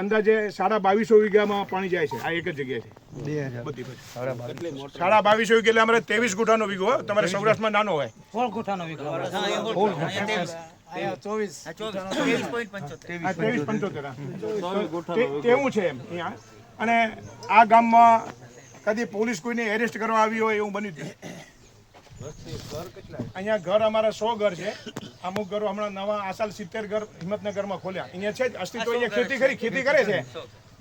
અંદાજે સાડા બાવીસો વીઘામાં પાણી જાય છે. આ એક જ જગ્યાએ બધી સાડા બાવીસો. વીઘા એટલે અમારે ત્રેવીસ ગુઠાનો વીઘો હોય. તમારે સૌરાષ્ટ્રમાં નાનો હોય. સોળ ગુઠાનો વીઘો તેવું છે એમ અને આ ગામમાં કદી પોલીસ કોઈને એરેસ્ટ કરવા આવી હોય એવું બન્યું. અહીંયા ઘર અમારા સો ઘર છે. અમુક ઘરો હમણાં નવા આસાલ સિત્તેર ઘર હિંમતનગરમાં ખોલ્યા. અહીંયા છે જ. અસ્તિત્વ અહીંયા ખેતી કરી, ખેતી કરે છે.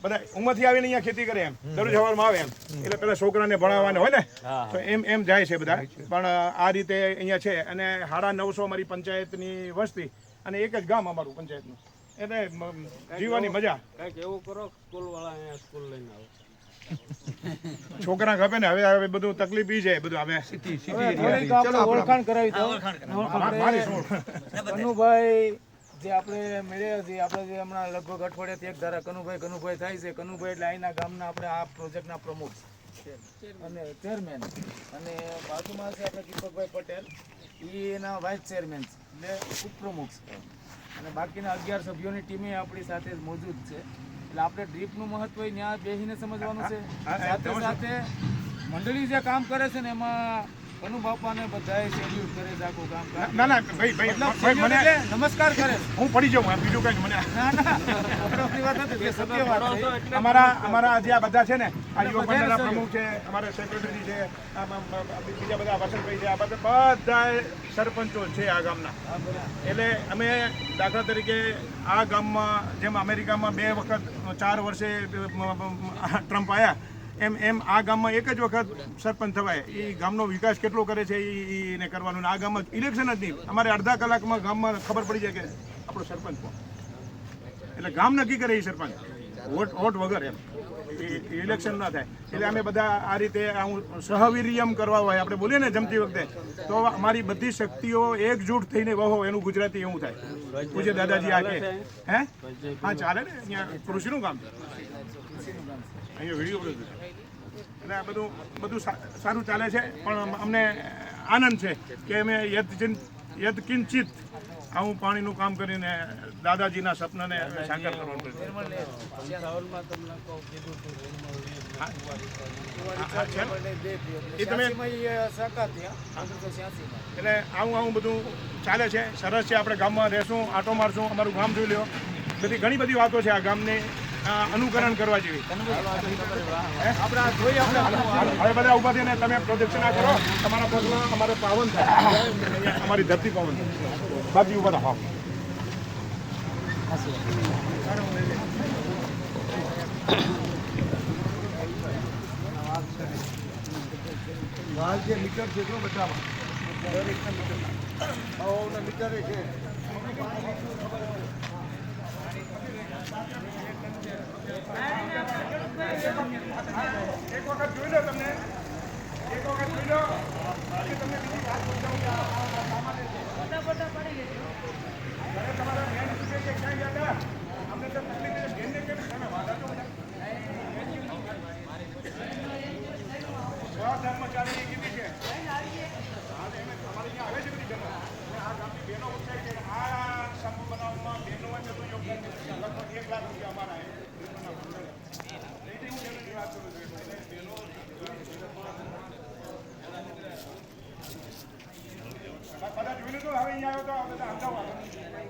બધા ઉંમરથી આવીને અહીંયા ખેતી કરે એમ. દરરોજ સવારમાં આવે એમ. એટલે પેલા છોકરાને ભણાવવાના હોય ને, તો એમ એમ જાય છે બધા. પણ આ રીતે અહીંયા છે. અને સાડા નવસો અમારી પંચાયતની વસ્તી અને એક જ ગામ અમારું પંચાયતનું. એટલે જીવવાની મજા. કંઈક એવું કરો સ્કૂલ વાળા અહીંયા સ્કૂલ લઈને આવે. છોકરા ખપે ને હવે હવે બધું તકલીફ ઈ છે બધું હવે. ઓળખાણ કરાવી દો કનુભાઈ જે આપણે મેળ્યા છીએ આપણે જે હમણાં લગભગ અઠવાડિયાથી એક ધારા કનુભાઈ કનુભાઈ થાય છે. કનુભાઈ એટલે અહીંના ગામના આપણે આ પ્રોજેક્ટના પ્રમુખ અને ચેરમેન અને બાજુમાં છે આપણે દીપકભાઈ પટેલ. એ એના વાઇસ ચેરમેન એટલે ઉપપ્રમુખ છે. અને બાકીના અગિયાર સભ્યોની ટીમે આપણી સાથે મોજૂદ છે. એટલે આપણે ડ્રીપનું મહત્વ ત્યાં બેસીને સમજવાનું છે. સાથે સાથે મંડળી જે કામ કરે છે ને એમાં કનુ બાપાને બધાએ સેલ્યુટ કરે છે આખું કામ કામ ના ના ભાઈ ભાઈ ભાઈ મને નમસ્કાર કરે હું પડી જાઉં બીજું કઈ મને ના ના અમારા અમારા જે આ બધા છે ને આ યુવક મંડળના પ્રમુખ છે અમારા સેક્રેટરી છે બીજા બધા વસંતભાઈ છે આ બધા બધા સરપંચો છે આ ગામના. એટલે અમે દાખલા તરીકે આ ગામમાં જેમ અમેરિકામાં બે વખત ચાર વર્ષે ટ્રમ્પ આવ્યા એમ એમ આ ગામમાં એક જ વખત સરપંચ થવાય. એ ગામનો વિકાસ કેટલો કરે છે એને કરવાનું. આ ગામમાં ઇલેક્શન જ નહીં. અમારે અડધા કલાકમાં ગામમાં ખબર પડી જાય કે આપણો સરપંચ એટલે ગામ નક્કી કરે એ સરપંચ. વોટ વોટ વગર એમ. ઇલેક્શન ના થાય. એટલે અમે બધા આ રીતે હું સહવીર્યમ કરવા હોય. આપણે બોલીએ ને જમતી વખતે, તો અમારી બધી શક્તિઓ એકજૂટ થઈને વહો. એનું ગુજરાતી એવું થાય. પૂજ્ય દાદાજી આ કે. હે? હા, ચાલે ને? અહીંયા કૃષિનું કામ. અહીંયા વીડિયો એટલે આ બધું બધું સારું ચાલે છે, પણ અમને આનંદ છે કે અમે યદચિન યદકિંચિત આવું પાણીનું કામ કરીને દાદાજીના સપનાને સાકાર કરવાનું. એટલે આવું આવું બધું ચાલે છે. સરસ છે, આપણે ગામમાં રહેશું, આટો મારશું, અમારું ગામ જોઈ લ્યો. બધી, ઘણી બધી વાતો છે આ ગામને. અનુકરણ કરવા જેવી. આપણે જોઈએ આપણે હવે બધા ઊભા થઈને તમે પ્રદક્ષિણા કરો તમારા પગમાં અમારે પાવન થાય. અમારી ધરતી પાવન થાય. બાકી ઊભા રહો જે મીટર છે એટલો ભાવોના મીટર છે. એક વખત જોઈ લો તમને.